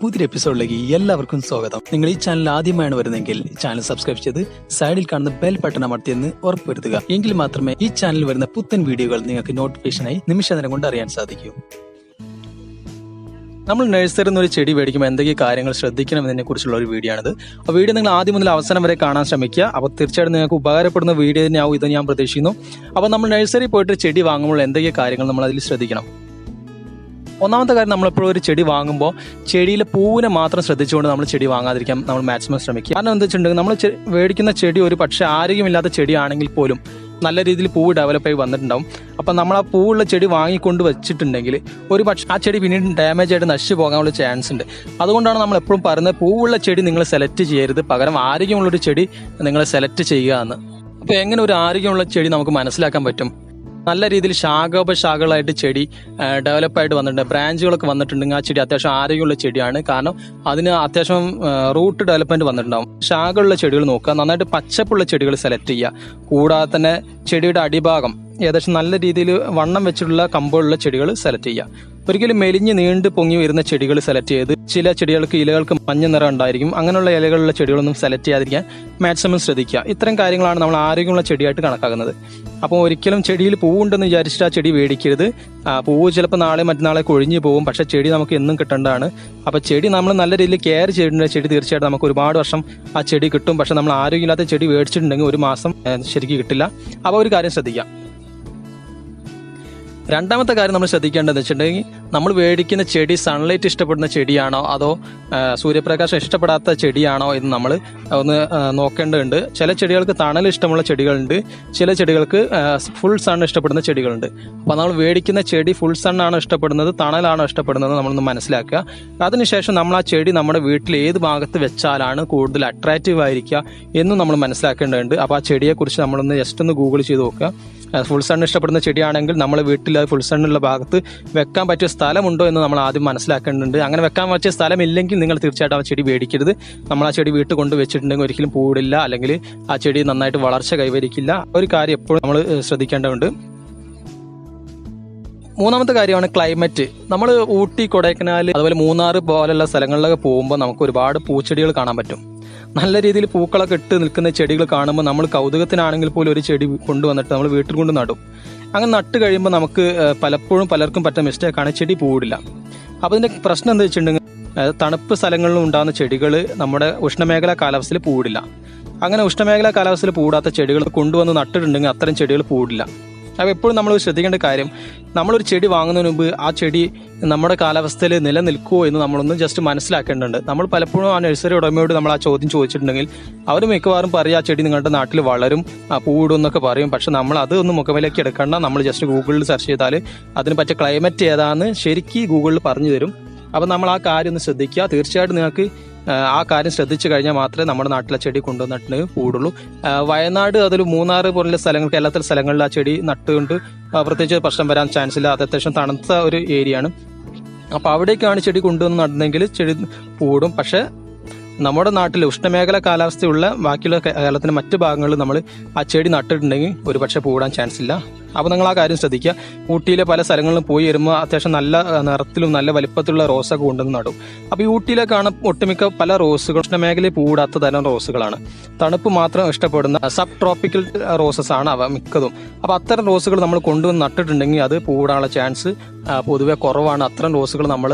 പുതിയ എപ്പിസോഡിലേക്ക് എല്ലാവർക്കും സ്വാഗതം. നിങ്ങൾ ഈ ചാനൽ ആദ്യമായാണ് വരുന്നതെങ്കിൽ ചാനൽ സബ്സ്ക്രൈബ് ചെയ്ത് സൈഡിൽ കാണുന്ന ബെൽ ബട്ടൺ അമർത്തിയെന്ന് ഉറപ്പുവരുത്തുക. എങ്കിൽ മാത്രമേ ഈ ചാനൽ വരുന്ന പുത്തൻ വീഡിയോകൾ നിങ്ങൾക്ക് നോട്ടിഫിക്കേഷനായി നിമിഷ നേരം കൊണ്ട് അറിയാൻ സാധിക്കൂ. നമ്മൾ നഴ്സറിയിൽ നിന്ന് ഒരു ചെടി മേടിക്കുമ്പോൾ എന്തൊക്കെ കാര്യങ്ങൾ ശ്രദ്ധിക്കണം എന്നതിനെ കുറിച്ചുള്ള ഒരു വീഡിയോ ആണിത്. ആ വീഡിയോ നിങ്ങൾ ആദ്യം മുതൽ അവസാനം വരെ കാണാൻ ശ്രമിക്കുക. അപ്പോൾ തീർച്ചയായിട്ടും നിങ്ങൾക്ക് ഉപകാരപ്പെടുന്ന വീഡിയോ തന്നെയാവും ഇത് ഞാൻ പ്രതീക്ഷിക്കുന്നു. അപ്പോൾ നമ്മൾ നഴ്സറി പോയിട്ട് ചെടി വാങ്ങുമ്പോൾ എന്തൊക്കെ കാര്യങ്ങൾ നമ്മൾ അതിൽ ശ്രദ്ധിക്കണം? ഒന്നാമത്തെ കാര്യം നമ്മളെപ്പോഴും ഒരു ചെടി വാങ്ങുമ്പോൾ ചെടിയിലെ പൂവിനെ മാത്രം ശ്രദ്ധിച്ചുകൊണ്ട് നമ്മൾ ചെടി വാങ്ങാതിരിക്കാം നമ്മൾ മാക്സിമം ശ്രമിക്കുക. കാരണം എന്താ വെച്ചിട്ടുണ്ടെങ്കിൽ നമ്മൾ മേടിക്കുന്ന ചെടി ഒരു പക്ഷേ ആരോഗ്യമില്ലാത്ത ചെടിയാണെങ്കിൽ പോലും നല്ല രീതിയിൽ പൂവ് ഡെവലപ്പ് ആയി വന്നിട്ടുണ്ടാവും. അപ്പം നമ്മൾ ആ പൂവുള്ള ചെടി വാങ്ങിക്കൊണ്ട് വെച്ചിട്ടുണ്ടെങ്കിൽ ഒരു പക്ഷേ ആ ചെടി പിന്നീട് ഡാമേജ് ആയിട്ട് നശിച്ചു പോകാനുള്ള ചാൻസ് ഉണ്ട്. അതുകൊണ്ടാണ് നമ്മൾ എപ്പോഴും പറയുന്നത് പൂവുള്ള ചെടി നിങ്ങൾ സെലക്ട് ചെയ്യരുത്. പകരം ആരോഗ്യമുള്ളൊരു ചെടി നിങ്ങൾ സെലക്ട് ചെയ്യുക എന്ന്. അപ്പോൾ എങ്ങനെ ഒരു ആരോഗ്യമുള്ള ചെടി നമുക്ക് മനസ്സിലാക്കാൻ പറ്റും? നല്ല രീതിയിൽ ശാഖോപശാഖകളായിട്ട് ചെടി ഡെവലപ്പായിട്ട് വന്നിട്ടുണ്ട്. ബ്രാഞ്ചുകളൊക്കെ വന്നിട്ടുണ്ടെങ്കിൽ ആ ചെടി അത്യാവശ്യം ആരോഗ്യമുള്ള ചെടിയാണ്. കാരണം അതിന് അത്യാവശ്യം റൂട്ട് ഡെവലപ്മെന്റ് വന്നിട്ടുണ്ടാവും. ശാഖയുള്ള ചെടികൾ നോക്കുക. നന്നായിട്ട് പച്ചപ്പുള്ള ചെടികൾ സെലക്ട് ചെയ്യുക. കൂടാതെ തന്നെ ചെടിയുടെ അടിഭാഗം ഏകദേശം നല്ല രീതിയിൽ വണ്ണം വെച്ചിട്ടുള്ള കമ്പോളുള്ള ചെടികൾ സെലക്ട് ചെയ്യുക. ഒരിക്കലും മെലിഞ്ഞ് നീണ്ട് പൊങ്ങി വരുന്ന ചെടികൾ സെലക്ട് ചെയ്ത് ചില ചെടികൾക്ക് ഇലകൾക്ക് മഞ്ഞ നിറം ഉണ്ടായിരിക്കും. അങ്ങനെയുള്ള ഇലകളുള്ള ചെടികളൊന്നും സെലക്ട് ചെയ്യാതിരിക്കാൻ മാക്സിമം ശ്രദ്ധിക്കുക. ഇത്തരം കാര്യങ്ങളാണ് നമ്മൾ ആരോഗ്യമുള്ള ചെടിയായിട്ട് കണക്കാക്കുന്നത്. അപ്പോൾ ഒരിക്കലും ചെടിയിൽ പൂവുണ്ടെന്ന് വിചാരിച്ചിട്ട് ആ ചെടി മേടിക്കരുത് പൂവ് ചിലപ്പോൾ നാളെ മറ്റന്നാളെ കൊഴിഞ്ഞു പോകും. പക്ഷേ ചെടി നമുക്ക് എന്നും കിട്ടേണ്ടതാണ്. അപ്പോൾ ചെടി നമ്മൾ നല്ല രീതിയിൽ കെയർ ചെയ്യേണ്ട ചെടി തീർച്ചയായിട്ടും നമുക്ക് ഒരുപാട് വർഷം ആ ചെടി കിട്ടും. പക്ഷേ നമ്മൾ ആരോഗ്യമില്ലാത്ത ചെടി മേടിച്ചിട്ടുണ്ടെങ്കിൽ ഒരു മാസം ശരിക്കും കിട്ടില്ല. അപ്പോൾ ഒരു കാര്യം ശ്രദ്ധിക്കാം രണ്ടാമത്തെ കാര്യം നമ്മൾ ശ്രദ്ധിക്കേണ്ടതെന്ന് വെച്ചിട്ടുണ്ടെങ്കിൽ നമ്മൾ മേടിക്കുന്ന ചെടി സൺലൈറ്റ് ഇഷ്ടപ്പെടുന്ന ചെടിയാണോ? അതോ സൂര്യപ്രകാശം ഇഷ്ടപ്പെടാത്ത ചെടിയാണോ എന്ന് നമ്മൾ ഒന്ന് നോക്കേണ്ടതുണ്ട്. ചില ചെടികൾക്ക് തണൽ ഇഷ്ടമുള്ള ചെടികളുണ്ട്. ചില ചെടികൾക്ക് ഫുൾ സൺ ഇഷ്ടപ്പെടുന്ന ചെടികളുണ്ട്. അപ്പോൾ നമ്മൾ മേടിക്കുന്ന ചെടി ഫുൾ സൺ ആണോ ഇഷ്ടപ്പെടുന്നത്? തണലാണോ ഇഷ്ടപ്പെടുന്നത്? നമ്മളൊന്ന് മനസ്സിലാക്കുക. അതിനുശേഷം നമ്മൾ ആ ചെടി നമ്മുടെ വീട്ടിൽ ഏത് ഭാഗത്ത് വെച്ചാലാണ് കൂടുതൽ അട്രാക്റ്റീവ് ആയിരിക്കുക എന്നും നമ്മൾ മനസ്സിലാക്കേണ്ടതുണ്ട്. അപ്പോൾ ആ ചെടിയെക്കുറിച്ച് നമ്മളൊന്ന് ജസ്റ്റ് ഒന്ന് ഗൂഗിൾ ചെയ്ത് നോക്കുക. ഫുൾ സൺ ഇഷ്ടപ്പെടുന്ന ചെടിയാണെങ്കിൽ നമ്മൾ വീട്ടിൽ ഫുൾ സണ്ണുള്ള ഭാഗത്ത് വെക്കാൻ പറ്റിയ സ്ഥലമുണ്ടോ എന്ന് നമ്മൾ ആദ്യം മനസ്സിലാക്കേണ്ടതുണ്ട്. അങ്ങനെ വെക്കാൻ പറ്റിയ സ്ഥലമില്ലെങ്കിൽ നിങ്ങൾ തീർച്ചയായിട്ടും ആ ചെടി മേടിക്കരുത്. നമ്മൾ ആ ചെടി വീട്ടിൽ കൊണ്ട് വെച്ചിട്ടുണ്ടെങ്കിൽ ഒരിക്കലും പൂടില്ല അല്ലെങ്കിൽ ആ ചെടി നന്നായിട്ട് വളർച്ച കൈവരിക്കില്ല. ഒരു കാര്യം എപ്പോഴും നമ്മൾ ശ്രദ്ധിക്കേണ്ടതുണ്ട്. മൂന്നാമത്തെ കാര്യമാണ് ക്ലൈമറ്റ്. നമ്മൾ ഊട്ടി കൊടൈക്കനാൽ അതുപോലെ മൂന്നാർ പോലുള്ള സ്ഥലങ്ങളിലൊക്കെ പോകുമ്പോൾ നമുക്ക് ഒരുപാട് പൂച്ചെടികൾ കാണാൻ പറ്റും. നല്ല രീതിയിൽ പൂക്കളൊക്കെ ഇട്ട് നിൽക്കുന്ന ചെടികൾ കാണുമ്പോൾ നമ്മൾ കൗതുകത്തിനാണെങ്കിൽ പോലും ഒരു ചെടി കൊണ്ടുവന്നിട്ട് നമ്മൾ വീട്ടിൽ കൊണ്ട് നടും. അങ്ങനെ നട്ട് കഴിയുമ്പോൾ നമുക്ക് പലപ്പോഴും പലർക്കും പറ്റുന്ന മിസ്റ്റേക്കാണ് ചെടി പൂവിടില്ല. അപ്പോൾ ഇതിന്റെ പ്രശ്നം എന്താ വെച്ചിട്ടുണ്ടെങ്കിൽ തണുപ്പ് സ്ഥലങ്ങളിലും ഉണ്ടാകുന്ന ചെടികൾ നമ്മുടെ ഉഷ്ണമേഖലാ കാലാവസ്ഥയിൽ പൂവിടില്ല. അങ്ങനെ ഉഷ്ണമേഖലാ കാലാവസ്ഥയിൽ പൂടാത്ത ചെടികൾ കൊണ്ടുവന്ന് നട്ടിട്ടുണ്ടെങ്കിൽ അത്തരം ചെടികൾ പൂവിടില്ല. അപ്പോൾ എപ്പോഴും നമ്മൾ ശ്രദ്ധിക്കേണ്ട കാര്യം നമ്മളൊരു ചെടി വാങ്ങുന്നതിന് മുമ്പ് ആ ചെടി നമ്മുടെ കാലാവസ്ഥയിൽ നിലനിൽക്കുമോ എന്ന് നമ്മളൊന്ന് ജസ്റ്റ് മനസ്സിലാക്കേണ്ടതുണ്ട്. നമ്മൾ പലപ്പോഴും ആ നഴ്സറി ഉടമയോട് നമ്മൾ ആ ചോദ്യം ചോദിച്ചിട്ടുണ്ടെങ്കിൽ അവർ മിക്കവാറും പറയും ആ ചെടി നിങ്ങളുടെ നാട്ടിൽ വളരും ആ പൂവിടും എന്നൊക്കെ പറയും. പക്ഷെ നമ്മൾ അത് ഒന്ന് മുഖവിലേക്ക് എടുക്കണ്ട. നമ്മൾ ജസ്റ്റ് ഗൂഗിളിൽ സെർച്ച് ചെയ്താൽ അതിന് പറ്റിയ ക്ലൈമറ്റ് ഏതാണെന്ന് ശരിക്കും ഗൂഗിളിൽ പറഞ്ഞു തരും. അപ്പം നമ്മൾ ആ കാര്യം ഒന്ന് ശ്രദ്ധിക്കുക. തീർച്ചയായിട്ടും നിങ്ങൾക്ക് ആ, കാര്യം ശ്രദ്ധിച്ചു കഴിഞ്ഞാൽ മാത്രമേ നമ്മുടെ നാട്ടിലെ ചെടി കൊണ്ടുവന്നിട്ട് കൂടുള്ളൂ. വയനാട് അതിൽ മൂന്നാർ പോലുള്ള സ്ഥലങ്ങൾ കേരളത്തിലെ സ്ഥലങ്ങളിൽ ആ ചെടി നട്ടുകൊണ്ട് പ്രത്യേകിച്ച് പ്രശ്നം വരാൻ ചാൻസ് ഇല്ല. അത് അത്യാവശ്യം തണുത്ത ഒരു ഏരിയ ആണ്. അപ്പോൾ അവിടേക്കാണ് ചെടി കൊണ്ടുവന്ന് നടന്നെങ്കിൽ ചെടി കൂടും. പക്ഷേ നമ്മുടെ നാട്ടിൽ ഉഷ്ണമേഖല കാലാവസ്ഥയുള്ള ബാക്കിയുള്ള കേരളത്തിന്റെ മറ്റു ഭാഗങ്ങളിൽ നമ്മൾ ആ ചെടി നട്ടിട്ടുണ്ടെങ്കിൽ ഒരുപക്ഷെ പൂടാൻ ചാൻസ് ഇല്ല. അപ്പോൾ നിങ്ങൾ ആ കാര്യം ശ്രദ്ധിക്കുക. ഊട്ടിയിലെ പല സ്ഥലങ്ങളിലും പോയി വരുമ്പോൾ അത്യാവശ്യം നല്ല നിറത്തിലും നല്ല വലിപ്പത്തിലുള്ള റോസൊക്കെ കൊണ്ടുവന്ന് നടും. അപ്പോൾ ഈ ഊട്ടിയിലേക്കാണ് ഒട്ടുമിക്ക പല റോസുകൾ ഉഷ്ണമേഖലയിൽ പൂടാത്ത തരം റോസുകളാണ്. തണുപ്പ് മാത്രം ഇഷ്ടപ്പെടുന്ന സബ് ട്രോപ്പിക്കൽ റോസസ് ആണ് അവ മിക്കതും. അപ്പോൾ അത്തരം റോസുകൾ നമ്മൾ കൊണ്ടുവന്ന് നട്ടിട്ടുണ്ടെങ്കിൽ അത് പൂടാനുള്ള ചാൻസ് പൊതുവെ കുറവാണ്. അത്തരം റോസുകൾ നമ്മൾ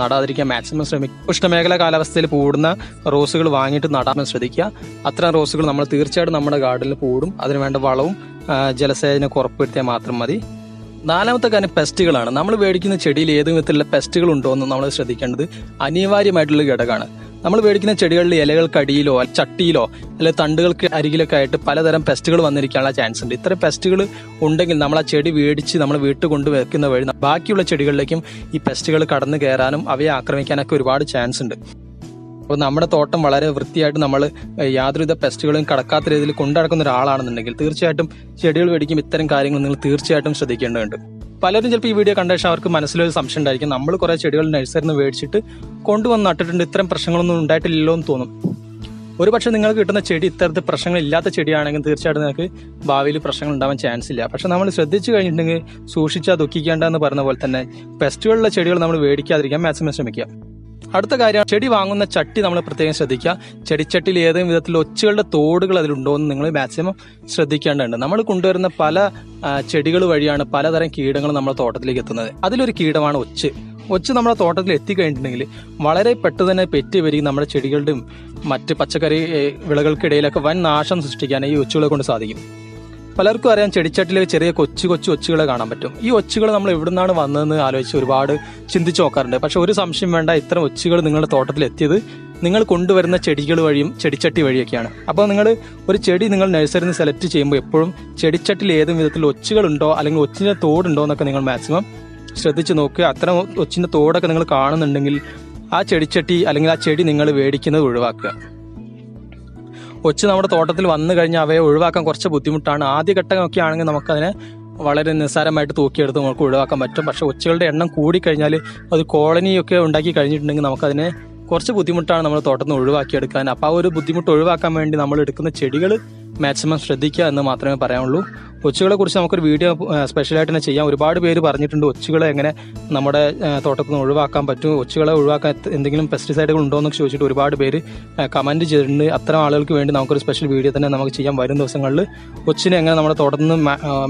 നടാതിരിക്കാൻ മാക്സിമം ശ്രമിക്കും ഉഷ്ണമേഖല കാലാവസ്ഥയിൽ പൂടുന്ന റോസുകൾ വാങ്ങിയിട്ട് നടാൻ ശ്രദ്ധിക്കുക. അത്തരം റോസുകൾ നമ്മൾ തീർച്ചയായിട്ടും നമ്മുടെ ഗാർഡനിൽ പൂടും അതിന് വേണ്ട വളവും ജലസേചനമൊക്കെ ഉറപ്പുവരുത്തിയാൽ മാത്രം മതി. നാലാമത്തെ കാര്യം പെസ്റ്റുകളാണ് നമ്മൾ മേടിക്കുന്ന ചെടിയിൽ ഏത് വിധത്തിലുള്ള പെസ്റ്റുകൾ ഉണ്ടോ എന്ന് നമ്മൾ ശ്രദ്ധിക്കേണ്ടത് അനിവാര്യമായിട്ടുള്ള ഘടകമാണ്. നമ്മൾ മേടിക്കുന്ന ചെടികളിൽ ഇലകൾക്കടിയിലോ ചട്ടിയിലോ അല്ലെങ്കിൽ തണ്ടുകൾക്ക് അരികിലൊക്കെ ആയിട്ട് പലതരം പെസ്റ്റുകൾ വന്നിരിക്കാനുള്ള ചാൻസ് ഉണ്ട്. ഇത്തരം പെസ്റ്റുകൾ ഉണ്ടെങ്കിൽ നമ്മൾ ആ ചെടി മേടിച്ച് നമ്മൾ വീട്ടിൽ കൊണ്ട് വെക്കുന്ന വഴി ബാക്കിയുള്ള ചെടികളിലേക്കും ഈ പെസ്റ്റുകൾ കടന്നു കയറാനും അവയെ ആക്രമിക്കാനൊക്കെ ഒരുപാട് ചാൻസ് ഉണ്ട്. അപ്പോൾ നമ്മുടെ തോട്ടം വളരെ വൃത്തിയായിട്ട് നമ്മൾ യാതൊരുവിധ പെസ്റ്റുകളും കടക്കാത്ത രീതിയിൽ കൊണ്ടടക്കുന്ന ഒരാളാണെന്നുണ്ടെങ്കിൽ തീർച്ചയായിട്ടും ചെടികൾ മേടിക്കുമ്പോൾ ഇത്തരം കാര്യങ്ങൾ നിങ്ങൾ തീർച്ചയായിട്ടും ശ്രദ്ധിക്കേണ്ടതുണ്ട്. പലരും ചിലപ്പോൾ ഈ വീഡിയോ കണ്ട ശേഷം അവർക്ക് മനസ്സിലൊരു സംശയം ഉണ്ടായിരിക്കും. നമ്മൾ കുറേ ചെടികൾ നഴ്സറിയിൽ നിന്ന് മേടിച്ചിട്ട് കൊണ്ടുവന്ന് നട്ടിട്ടുണ്ട് ഇത്തരം പ്രശ്നങ്ങളൊന്നും ഉണ്ടായിട്ടില്ലല്ലോ എന്ന് തോന്നും. ഒരു പക്ഷേ നിങ്ങൾക്ക് കിട്ടുന്ന ചെടി ഇത്തരത്തിൽ പ്രശ്നങ്ങൾ ഇല്ലാത്ത ചെടിയാണെങ്കിൽ തീർച്ചയായിട്ടും നിങ്ങൾക്ക് ഭാവിയിൽ പ്രശ്നങ്ങൾ ഉണ്ടാവാൻ ചാൻസ് ഇല്ല. പക്ഷെ നമ്മൾ ശ്രദ്ധിച്ചു കഴിഞ്ഞിട്ടുണ്ടെങ്കിൽ സൂക്ഷിച്ചാൽ ദുഃഖിക്കേണ്ട എന്ന് പറഞ്ഞ പോലെ തന്നെ പെസ്റ്റുകളുള്ള ചെടികൾ നമ്മൾ മേടിക്കാതിരിക്കാൻ മാക്സിമം ശ്രമിക്കുക. അടുത്ത കാര്യം ചെടി വാങ്ങുന്ന ചട്ടി നമ്മൾ പ്രത്യേകം ശ്രദ്ധിക്കുക. ചെടിച്ചട്ടിയിൽ ഏതെങ്കിലും വിധത്തിൽ ഒച്ചുകളുടെ തോടുകൾ അതിലുണ്ടോ എന്ന് നിങ്ങൾ മാക്സിമം ശ്രദ്ധിക്കേണ്ടതുണ്ട്. നമ്മൾ കൊണ്ടുവരുന്ന പല ചെടികൾ വഴിയാണ് പലതരം കീടങ്ങൾ നമ്മുടെ തോട്ടത്തിലേക്ക് എത്തുന്നത്. അതിലൊരു കീടമാണ് ഒച്ച്. ഒച്ച് നമ്മുടെ തോട്ടത്തിൽ എത്തിക്കഴിഞ്ഞിട്ടുണ്ടെങ്കിൽ വളരെ പെട്ടെന്ന് തന്നെ പെറ്റി വരികയും നമ്മുടെ ചെടികളുടെയും മറ്റ് പച്ചക്കറി വിളകൾക്കിടയിലൊക്കെ വൻ നാശം സൃഷ്ടിക്കാൻ ഈ ഒച്ചുകളെ കൊണ്ട് സാധിക്കും. പലർക്കും അറിയാം ചെടിച്ചട്ടിൽ ചെറിയ കൊച്ചു കൊച്ചു ഒച്ചുകളെ കാണാൻ പറ്റും. ഈ ഒച്ചുകൾ നമ്മൾ എവിടുന്നാണ് വന്നതെന്ന് ആലോചിച്ച് ഒരുപാട് ചിന്തിച്ച് നോക്കാറുണ്ട്. പക്ഷെ ഒരു സംശയം വേണ്ട ഇത്തരം ഒച്ചുകൾ നിങ്ങളുടെ തോട്ടത്തിൽ എത്തിയത് നിങ്ങൾ കൊണ്ടുവരുന്ന ചെടികൾ വഴിയും ചെടിച്ചട്ടി വഴിയൊക്കെയാണ്. അപ്പോൾ നിങ്ങൾ ഒരു ചെടി നിങ്ങൾ നഴ്സറിയിൽ നിന്ന് സെലക്ട് ചെയ്യുമ്പോൾ എപ്പോഴും ചെടിച്ചട്ടിൽ ഏതും വിധത്തിൽ ഒച്ചുകളുണ്ടോ അല്ലെങ്കിൽ ഒച്ചിന്റെ തോടുണ്ടോ എന്നൊക്കെ നിങ്ങൾ മാക്സിമം ശ്രദ്ധിച്ച് നോക്കുക. അത്തരം ഒച്ചിന്റെ തോടൊക്കെ നിങ്ങൾ കാണുന്നുണ്ടെങ്കിൽ ആ ചെടിച്ചട്ടി അല്ലെങ്കിൽ ആ ചെടി നിങ്ങൾ മേടിക്കുന്നത് ഒഴിവാക്കുക. ഒച്ച് നമ്മുടെ തോട്ടത്തിൽ വന്നു കഴിഞ്ഞാൽ അവയെ ഒഴിവാക്കാൻ കുറച്ച് ബുദ്ധിമുട്ടാണ്. ആദ്യഘട്ടമൊക്കെ ആണെങ്കിൽ നമുക്കതിനെ വളരെ നിസ്സാരമായിട്ട് തൂക്കിയെടുത്ത് നമുക്ക് ഒഴിവാക്കാൻ പറ്റും. പക്ഷേ ഒച്ചുകളുടെ എണ്ണം കൂടിക്കഴിഞ്ഞാൽ അത് കോളനിയൊക്കെ ഉണ്ടാക്കി കഴിഞ്ഞിട്ടുണ്ടെങ്കിൽ നമുക്കതിനെ കുറച്ച് ബുദ്ധിമുട്ടാണ് നമ്മൾ തോട്ടത്തിൽ നിന്ന് ഒഴിവാക്കിയെടുക്കാൻ. അപ്പോൾ ആ ഒരു ബുദ്ധിമുട്ട് ഒഴിവാക്കാൻ വേണ്ടി നമ്മൾ എടുക്കുന്ന ചെടികൾ മാക്സിമം ശ്രദ്ധിക്കുക എന്ന് മാത്രമേ പറയാനുള്ളൂ. ഒച്ചുകളെ കുറിച്ച് നമുക്കൊരു വീഡിയോ സ്പെഷ്യലായിട്ട് തന്നെ ചെയ്യാം. ഒരുപാട് പേര് പറഞ്ഞിട്ടുണ്ട് ഒച്ചുകളെ എങ്ങനെ നമ്മുടെ തോട്ടത്തിൽ നിന്ന് ഒഴിവാക്കാൻ പറ്റും ഒച്ചുകളെ ഒഴിവാക്കാൻ എന്തെങ്കിലും പെസ്റ്റിസൈഡുകൾ ഉണ്ടോ എന്ന് ചോദിച്ചിട്ട് ഒരുപാട് പേര് കമന്റ് ചെയ്തിട്ടുണ്ട് അത്തരം ആളുകൾക്ക് വേണ്ടി നമുക്കൊരു സ്പെഷ്യൽ വീഡിയോ തന്നെ നമുക്ക് ചെയ്യാം വരും ദിവസങ്ങളിൽ. ഒച്ചിനെ എങ്ങനെ നമ്മുടെ തോട്ടത്തിൽ നിന്ന്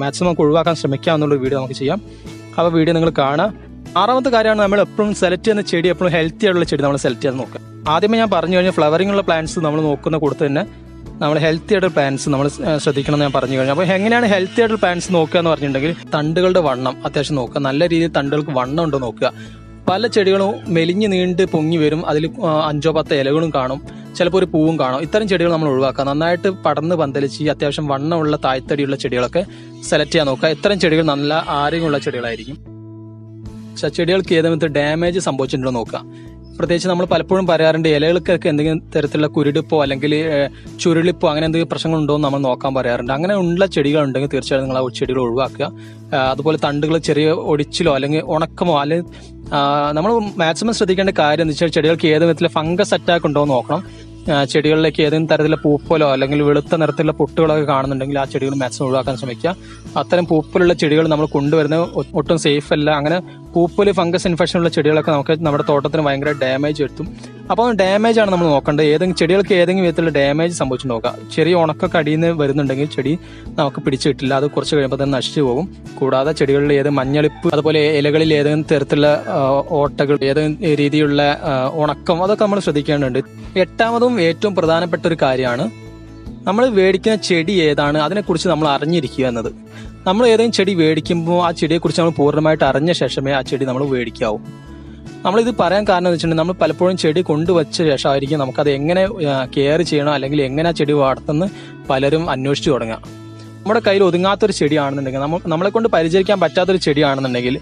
മാക്സിമം ഒഴിവാക്കാൻ ശ്രമിക്കാം എന്നുള്ള വീഡിയോ നമുക്ക് ചെയ്യാം. അപ്പോൾ വീഡിയോ നിങ്ങൾ കാണാം ആറാമത്തെ കാര്യമാണ് നമ്മൾ എപ്പോഴും സെലക്ട് ചെയ്യുന്ന ചെടി എപ്പോഴും ഹെൽത്തി ആയിട്ടുള്ള ചെടി നമ്മൾ സെലക്ട് ചെയ്യാൻ നോക്കുക. ആദ്യമേ ഞാൻ പറഞ്ഞു കഴിഞ്ഞാൽ ഫ്ലവറിംഗ് ഉള്ള പ്ലാന്റ്സ് നമ്മൾ നോക്കുന്ന കൊടുത്ത് തന്നെ നമ്മൾ ഹെൽത്തി ആയിട്ടുള്ള പാൻസ് നമ്മൾ ശ്രദ്ധിക്കണം എന്ന് ഞാൻ പറഞ്ഞു കഴിഞ്ഞു. അപ്പോൾ എങ്ങനെയാണ് ഹെൽത്തി ആയിട്ടുള്ള പാൻസ് നോക്കുക എന്ന് പറഞ്ഞിട്ടുണ്ടെങ്കിൽ തണ്ടുകളുടെ വണ്ണം അത്യാവശ്യം നോക്കുക. നല്ല രീതിയിൽ തണ്ടുകൾക്ക് വണ്ണം ഉണ്ടോ നോക്കുക. പല ചെടികളും മെലിഞ്ഞ് നീണ്ട് പൊങ്ങി വരും. അതിൽ അഞ്ചോ പത്തോ ഇലകളും കാണും. ചിലപ്പോൾ ഒരു പൂവും കാണും. ഇത്തരം ചെടികൾ നമ്മൾ ഒഴിവാക്കുക. നന്നായിട്ട് പടർന്ന് പന്തലിച്ച് അത്യാവശ്യം വണ്ണമുള്ള തായ്തടിയുള്ള ചെടികളൊക്കെ സെലക്ട് ചെയ്യാൻ നോക്കുക. ഇത്തരം ചെടികൾ നല്ല ആരോഗ്യമുള്ള ചെടികളായിരിക്കും. ചെടികൾക്ക് ഏതെങ്കിലും ഡാമേജ് സംഭവിച്ചിട്ടുണ്ടോ നോക്കുക. പ്രത്യേകിച്ച് നമ്മൾ പലപ്പോഴും പറയാറുണ്ട് ഇലകൾക്കൊക്കെ എന്തെങ്കിലും തരത്തിലുള്ള കുരുടിപ്പോ അല്ലെങ്കിൽ ചുരുളിപ്പോ അങ്ങനെ എന്തെങ്കിലും പ്രശ്നങ്ങളുണ്ടോ എന്ന് നമ്മൾ നോക്കാൻ പറയാറുണ്ട്. അങ്ങനെ ഉള്ള ചെടികൾ ഉണ്ടെങ്കിൽ തീർച്ചയായും നിങ്ങൾ ആ ചെടികൾ ഒഴിവാക്കുക. അതുപോലെ തണ്ടുകൾ ചെറിയ ഒടിച്ചിലോ അല്ലെങ്കിൽ ഉണക്കമോ അല്ലെങ്കിൽ നമ്മൾ മാക്സിമം ശ്രദ്ധിക്കേണ്ട കാര്യം എന്ന് വെച്ചാൽ ചെടികൾക്ക് ഏത് വിധത്തിലെ ഫംഗസ് അറ്റാക്ക് ഉണ്ടോ എന്ന് നോക്കണം. ചെടികളിലേക്ക് ഏതെങ്കിലും തരത്തിലുള്ള പൂപ്പലോ അല്ലെങ്കിൽ വെളുത്ത നിറത്തിലുള്ള പൊട്ടുകളൊക്കെ കാണുന്നുണ്ടെങ്കിൽ ആ ചെടികൾ മാക്സിമം ഒഴിവാക്കാൻ ശ്രമിക്കുക. അത്തരം പൂപ്പലുള്ള ചെടികൾ നമ്മൾ കൊണ്ടുവരുന്നത് ഒട്ടും സേഫ് അല്ല. അങ്ങനെ പൂപ്പൽ ഫംഗസ് ഇൻഫെക്ഷൻ ഉള്ള ചെടികളൊക്കെ നമുക്ക് നമ്മുടെ തോട്ടത്തിന് ഭയങ്കര ഡാമേജ് വരുത്തും. അപ്പോൾ ഡാമേജ് ആണ് നമ്മൾ നോക്കേണ്ടത്. ഏതെങ്കിലും ചെടികൾക്ക് ഏതെങ്കിലും വിധത്തിലുള്ള ഡാമേജ് സംഭവിച്ചു നോക്കുക ചെറിയ ഉണക്കൊക്കെ അടിയിൽ നിന്ന് വരുന്നുണ്ടെങ്കിൽ ചെടി നമുക്ക് പിടിച്ചു കിട്ടില്ല. അത് കുറച്ച് കഴിയുമ്പോൾ തന്നെ നശിച്ചു പോകും. കൂടാതെ ചെടികളിൽ ഏത് മഞ്ഞളിപ്പ് അതുപോലെ ഇലകളിൽ ഏതെങ്കിലും തരത്തിലുള്ള ഓട്ടകൾ ഏതെങ്കിലും രീതിയിലുള്ള ഉണക്കം അതൊക്കെ നമ്മൾ ശ്രദ്ധിക്കേണ്ടതുണ്ട്. എട്ടാമതും ഏറ്റവും പ്രധാനപ്പെട്ട ഒരു കാര്യമാണ് നമ്മൾ മേടിക്കുന്ന ചെടി ഏതാണ്? അതിനെക്കുറിച്ച് നമ്മൾ അറിഞ്ഞിരിക്കുക എന്നത്. നമ്മൾ ഏതെങ്കിലും ചെടി മേടിക്കുമ്പോൾ ആ ചെടിയെക്കുറിച്ച് നമ്മൾ പൂർണമായിട്ട് അറിഞ്ഞ ശേഷമേ ആ ചെടി നമ്മൾ മേടിക്കാവൂ. നമ്മളിത് പറയാൻ കാരണം എന്ന് വെച്ചിട്ടുണ്ടെങ്കിൽ നമ്മൾ പലപ്പോഴും ചെടി കൊണ്ടുവച്ച ശേഷമായിരിക്കും നമുക്കത് എങ്ങനെ കെയർ ചെയ്യണം അല്ലെങ്കിൽ എങ്ങനെ ആ ചെടി വളർത്തുന്ന പലരും അന്വേഷിച്ചു തുടങ്ങുക. നമ്മുടെ കയ്യിൽ ഒതുങ്ങാത്തൊരു ചെടിയാണെന്നുണ്ടെങ്കിൽ നമ്മൾ നമ്മളെ കൊണ്ട് പരിചരിക്കാൻ പറ്റാത്തൊരു ചെടിയാണെന്നുണ്ടെങ്കിൽ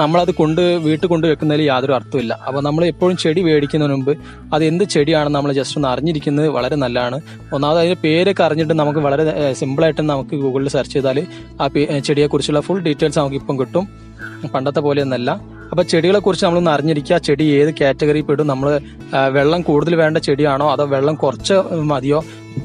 നമ്മളത് കൊണ്ട് വീട്ടിൽ കൊണ്ട് വെക്കുന്നതിൽ യാതൊരു അർത്ഥമില്ല അപ്പോൾ നമ്മൾ എപ്പോഴും ചെടി മേടിക്കുന്നതിന് മുമ്പ് അത് എന്ത് ചെടിയാണെന്ന് നമ്മൾ ജസ്റ്റ് ഒന്ന് അറിഞ്ഞിരിക്കുന്നത് വളരെ നല്ലതാണ്. ഒന്നാമത് അതിന്റെ പേരൊക്കെ അറിഞ്ഞിട്ട് നമുക്ക് വളരെ സിമ്പിളായിട്ട് നമുക്ക് ഗൂഗിളിൽ സെർച്ച് ചെയ്താൽ ആ ചെടിയെക്കുറിച്ചുള്ള ഫുൾ ഡീറ്റെയിൽസ് നമുക്ക് ഇപ്പം കിട്ടും. പണ്ടത്തെ പോലെയൊന്നല്ല ഒന്നല്ല. അപ്പോൾ ചെടികളെക്കുറിച്ച് നമ്മളൊന്ന് അറിഞ്ഞിരിക്കുക ചെടി ഏത് കാറ്റഗറി പെടും നമ്മൾ വെള്ളം കൂടുതൽ വേണ്ട ചെടിയാണോ അതോ വെള്ളം കുറച്ച് മതിയോ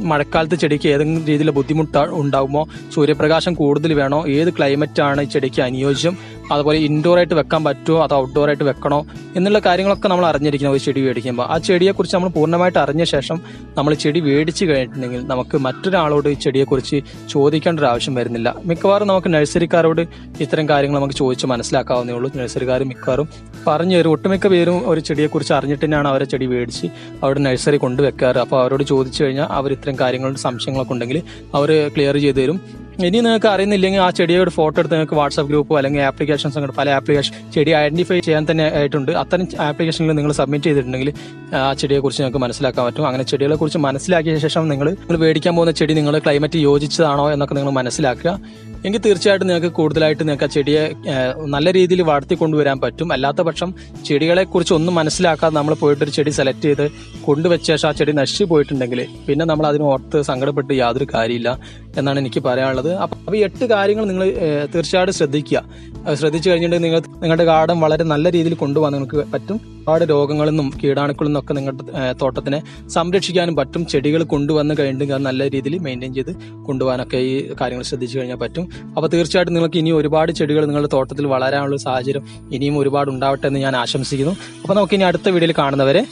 മഴക്കാലത്ത് ചെടിക്ക് ഏതെങ്കിലും രീതിയിലുള്ള ബുദ്ധിമുട്ട് ഉണ്ടാകുമോ സൂര്യപ്രകാശം കൂടുതൽ വേണോ ഏത് ക്ലൈമറ്റാണ് ചെടിക്ക് അനുയോജ്യം അതുപോലെ ഇൻഡോർ ആയിട്ട് വെക്കാൻ പറ്റുമോ അതോ ഔട്ട്ഡോർ ആയിട്ട് വെക്കണോ എന്നുള്ള കാര്യങ്ങളൊക്കെ നമ്മൾ അറിഞ്ഞിരിക്കണം. ഒരു ചെടി മേടിക്കുമ്പോൾ. ആ ചെടിയെക്കുറിച്ച് നമ്മൾ പൂർണമായിട്ട് അറിഞ്ഞ ശേഷം നമ്മൾ ചെടി മേടിച്ച് കഴിഞ്ഞിട്ടുണ്ടെങ്കിൽ നമുക്ക് മറ്റൊരാളോട് ഈ ചെടിയെക്കുറിച്ച് ചോദിക്കേണ്ട ഒരു ആവശ്യം വരുന്നില്ല. മിക്കവാറും നമുക്ക് നഴ്സറിക്കാരോട് ഇത്തരം കാര്യങ്ങൾ നമുക്ക് ചോദിച്ച് മനസ്സിലാക്കാവുന്നേ ഉള്ളൂ. നഴ്സറിക്കാർ മിക്കവാറും പറഞ്ഞു തരും. ഒട്ടുമിക്ക പേരും ഒരു ചെടിയെക്കുറിച്ച് അറിഞ്ഞിട്ട് തന്നെയാണ് അവരെ ചെടി മേടിച്ച് അവിടെ നഴ്സറി കൊണ്ടുവെക്കാറ് അപ്പോൾ അവരോട് ചോദിച്ചു കഴിഞ്ഞാൽ അവർ ഇത്തരം കാര്യങ്ങളുടെ സംശയങ്ങളൊക്കെ ഉണ്ടെങ്കിൽ അവർ ക്ലിയർ ചെയ്തു തരും. ഇനി നിങ്ങൾക്ക് അറിയുന്നില്ലെങ്കിൽ ആ ചെടിയുടെ ഫോട്ടോ എടുത്ത് നിങ്ങൾക്ക് വാട്സ്ആപ്പ് ഗ്രൂപ്പ് അല്ലെങ്കിൽ ആപ്ലിക്കേഷൻസ് അങ്ങോട്ട് പല ആപ്ലിക്കേഷൻ ചെടി ഐഡന്റിഫൈ ചെയ്യാൻ തന്നെ ആയിട്ടുണ്ട്. അത്തരം ആപ്ലിക്കേഷനിൽ നിങ്ങൾ സബ്മിറ്റ് ചെയ്തിട്ടുണ്ടെങ്കിൽ ആ ചെടിയെക്കുറിച്ച് നിങ്ങൾക്ക് മനസ്സിലാക്കാൻ പറ്റും. അങ്ങനെ ചെടികളെ കുറിച്ച് മനസ്സിലാക്കിയ ശേഷം നിങ്ങൾ നിങ്ങൾ മേടിക്കാൻ പോകുന്ന ചെടി നിങ്ങൾ ക്ലൈമറ്റ് യോജിച്ചതാണോ എന്നൊക്കെ നിങ്ങൾ മനസ്സിലാക്കുക. എങ്കിൽ തീർച്ചയായിട്ടും നിങ്ങൾക്ക് കൂടുതലായിട്ട് നിങ്ങൾക്ക് ആ ചെടിയെ നല്ല രീതിയിൽ വളർത്തി കൊണ്ടുവരാൻ പറ്റും. അല്ലാത്ത പക്ഷം ചെടികളെ കുറിച്ച് ഒന്നും മനസ്സിലാക്കാതെ നമ്മൾ പോയിട്ട് ഒരു ചെടി സെലക്ട് ചെയ്ത് കൊണ്ടുവച്ച ശേഷം ആ ചെടി നശിച്ചു പോയിട്ടുണ്ടെങ്കിൽ പിന്നെ നമ്മൾ അതിന് ഓർത്ത് സങ്കടപ്പെട്ട് യാതൊരു കാര്യമില്ല. എന്നാണ് എനിക്ക് പറയാനുള്ളത്. അപ്പൊ അപ്പൊ ഈ എട്ട് കാര്യങ്ങൾ നിങ്ങൾ തീർച്ചയായിട്ടും ശ്രദ്ധിക്കുക. ശ്രദ്ധിച്ചു കഴിഞ്ഞിട്ടുണ്ടെങ്കിൽ നിങ്ങൾ നിങ്ങളുടെ ഗാർഡൻ വളരെ നല്ല രീതിയിൽ കൊണ്ടുപോകാൻ നിങ്ങൾക്ക് പറ്റും. ഒരുപാട് രോഗങ്ങളിൽ നിന്നും കീടാണുക്കളിൽ നിന്നൊക്കെ നിങ്ങളുടെ തോട്ടത്തിനെ സംരക്ഷിക്കാനും പറ്റും. ചെടികൾ കൊണ്ടുവന്ന് കഴിഞ്ഞിട്ട് അത് നല്ല രീതിയിൽ മെയിന്റെയിൻ ചെയ്ത് കൊണ്ടുപോകാനൊക്കെ ഈ കാര്യങ്ങൾ ശ്രദ്ധിച്ചു കഴിഞ്ഞാൽ പറ്റും. അപ്പോൾ തീർച്ചയായിട്ടും നിങ്ങൾക്ക് ഇനി ഒരുപാട് ചെടികൾ നിങ്ങളുടെ തോട്ടത്തിൽ വളരാനുള്ള സാഹചര്യം ഇനിയും ഒരുപാട് ഉണ്ടാവട്ടെ എന്ന് ഞാൻ ആശംസിക്കുന്നു. അപ്പോൾ നമുക്ക് ഇനി അടുത്ത വീഡിയോയിൽ കാണുന്നവരെ